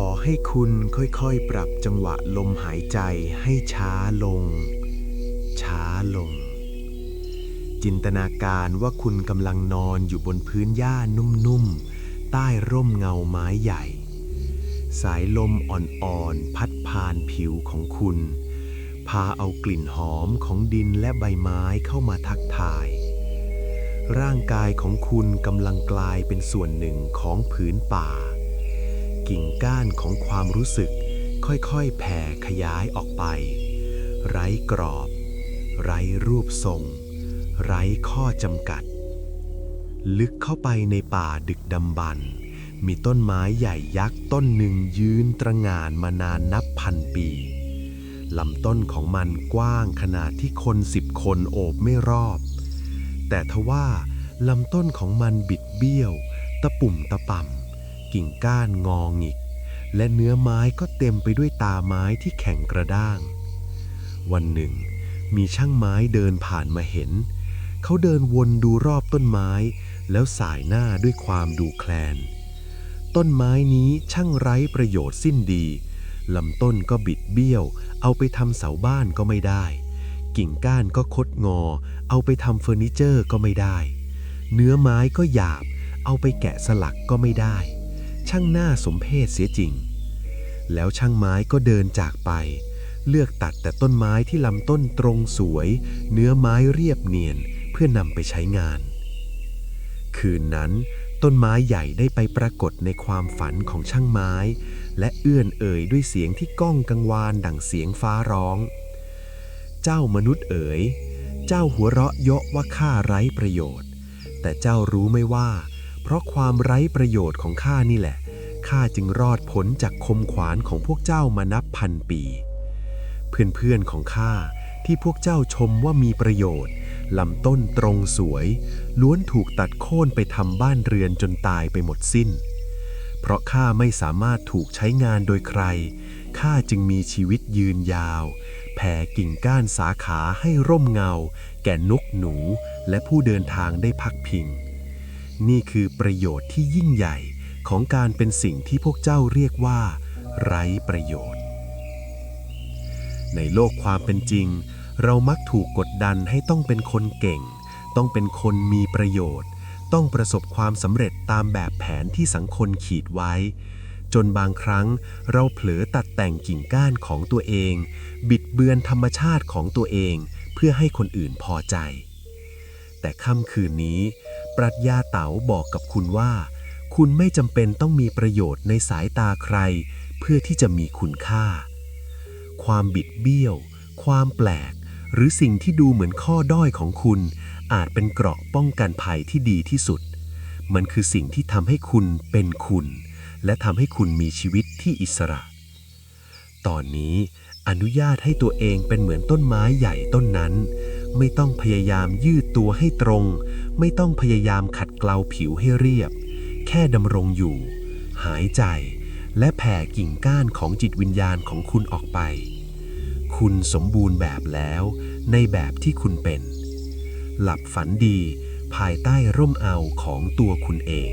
ขอให้คุณค่อยๆ ปรับจังหวะลมหายใจให้ช้าลง ช้าลง จินตนาการว่าคุณกำลังนอนอยู่บนพื้นหญ้านุ่มๆ ใต้ร่มเงาไม้ใหญ่ สายลมอ่อนๆ พัดผ่านผิวของคุณ พาเอากลิ่นหอมของดินและใบไม้เข้ามาทักทาย ร่างกายของคุณกำลังกลายเป็นส่วนหนึ่งของผืนป่า กิ่งก้านของความรู้สึก ค่อยๆ แผ่ขยายออกไป ไร้กรอบ ไร้รูปทรง ไร้ข้อจำกัด ลึกเข้าไปในป่าดึกดำบรรมีต้นไม้ใหญ่ยักษ์ต้นหนึ่งยืนตระหง่านมานานนับพันปีลำต้นของมันกว้างขนาดที่คนสิบคนโอบไม่รอบ แต่ทว่าลำต้นของมันบิดเบี้ยว ตะปุ่มตะป่ำ กิ่งก้านงองิก และเนื้อไม้ก็เต็มไปด้วยตาไม้ที่แข็งกระด้าง วันหนึ่ง มีช่างไม้เดินผ่านมาเห็น เขาเดินวนดูรอบต้นไม้ แล้วสายหน้าด้วยความดูแคลน ต้นไม้นี้ช่างไร้ประโยชน์สิ้นดีลำต้นก็บิดเบี้ยว เอาไปทำเสาบ้านก็ไม่ได้ กิ่งก้านก็คดงอ เอาไปทำเฟอร์นิเจอร์ก็ไม่ได้ เนื้อไม้ก็หยาบ เอาไปแกะสลักก็ไม่ได้ ช่างหน้าสมเพศเสียจริง แล้วช่างไม้ก็เดินจากไป เลือกตัดแต่ต้นไม้ที่ลำต้นตรงสวย เนื้อไม้เรียบเนียนเพื่อนำไปใช้งาน คืนนั้น ต้นไม้ใหญ่ได้ไปปรากฏในความฝันของช่างไม้ และเอื้อนเอ่ยด้วยเสียงที่ก้องกังวานดังเสียงฟ้าร้อง เจ้ามนุษย์เอ๋ย เจ้าหัวเราะเยาะว่าข้าไร้ประโยชน์ แต่เจ้ารู้ไหม่ว่า เพราะความไร้ประโยชน์ของข้านี่แหละ ข้าจึงรอดพ้นจากคมขวานของพวกเจ้ามานับพันปี เพื่อนๆของข้าที่พวกเจ้าชมว่ามีประโยชน์ลำต้นตรงสวย ล้วนถูกตัดโค่นไปทำบ้านเรือนจนตายไปหมดสิ้น เพราะข้าไม่สามารถถูกใช้งานโดยใคร ข้าจึงมีชีวิตยืนยาว แผ่กิ่งก้านสาขาให้ร่มเงา แก่นกหนู และผู้เดินทางได้พักพิง นี่คือประโยชน์ที่ยิ่งใหญ่ของการเป็นสิ่งที่พวกเจ้าเรียกว่า ไร้ประโยชน์ ในโลกความเป็นจริง เรามักถูกกดดันให้ต้องเป็นคนเก่ง ต้องเป็นคนมีประโยชน์ ต้องประสบความสำเร็จตามแบบแผนที่สังคมขีดไว้ จนบางครั้งเราเผลอตัดแต่งกิ่งก้านของตัวเอง บิดเบือนธรรมชาติของตัวเอง เพื่อให้คนอื่นพอใจ แต่ค่ำคืนนี้ ปรัชญาเต๋าบอกกับคุณว่า คุณไม่จำเป็นต้องมีประโยชน์ในสายตาใคร เพื่อที่จะมีคุณค่า ความบิดเบี้ยว ความแปลก หรือสิ่งที่ดูเหมือนข้อด้อยของคุณ อาจเป็นเกราะป้องกันภัยที่ดีที่สุด มันคือสิ่งที่ทำให้คุณเป็นคุณ และทำให้คุณมีชีวิตที่อิสระ ตอนนี้อนุญาตให้ตัวเองเป็นเหมือนต้นไม้ใหญ่ต้นนั้น ไม่ต้องพยายามยืดตัวให้ตรง ไม่ต้องพยายามขัดเกลาผิวให้เรียบ แค่ดำรงอยู่ หายใจ และแผ่กิ่งก้านของจิตวิญญาณของคุณออกไป คุณสมบูรณ์แบบแล้ว ในแบบที่คุณเป็น หลับฝันดี ภายใต้ร่มเอาของตัวคุณเอง